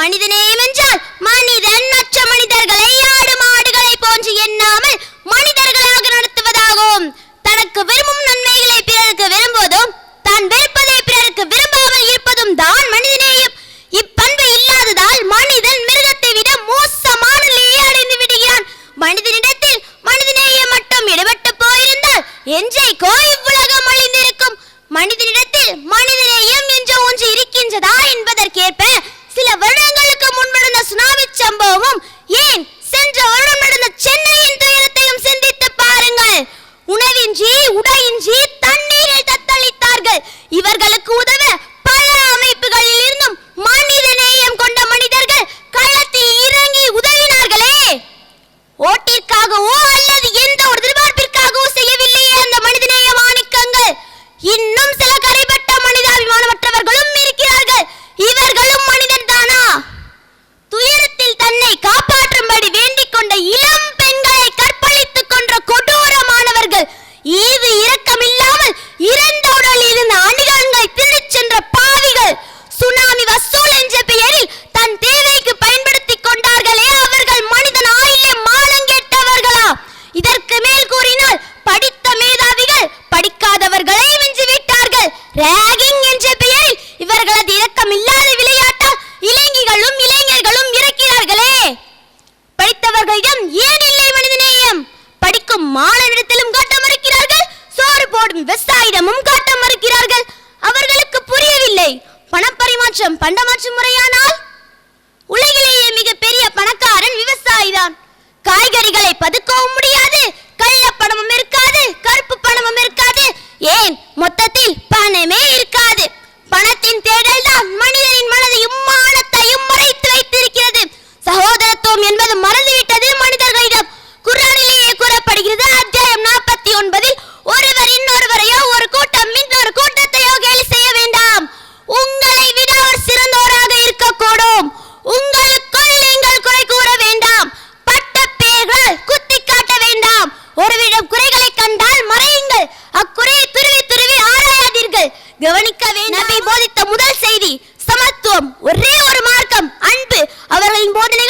மனிதநேயம் என்றால் மனிதன் மற்ற மனிதர்களை ஆடு மாடுகளை போன்று எண்ணாமல் மனிதர்களாக நடத்துவதாகும். தனக்கு விரும்பும் நன்மைகளை பிறருக்கு விரும்புவதும் தான் வெறுப்பதை பிறருக்கு விரும்பாமல் இருப்பதும் தான் மனிதநேயம் இப்பண்பு இல்லாததால் மனிதன் மிருகத்தை விட மோசமான நிலையை அடைந்து விடுகிறான். மனிதனிடத்தில் மனிதனேயே மட்டும் இடப்பட்டு போயிருந்தால் என்றைக்கோ இவ்வுலகம் அழிந்திருக்கும். மனிதனிடம் go! వర్షం పండ మార్చి ஒருவிடம் குறைகளை கண்டால் மறையுங்கள். அக்குறையை துருவி துருவி ஆராயாதீர்கள். கவனிக்கவே வேண்டும். போதித்த முதல் செய்தி சமத்துவம். ஒரே ஒரு மார்க்கம் அன்பு. அவர்களின் போதனைகள்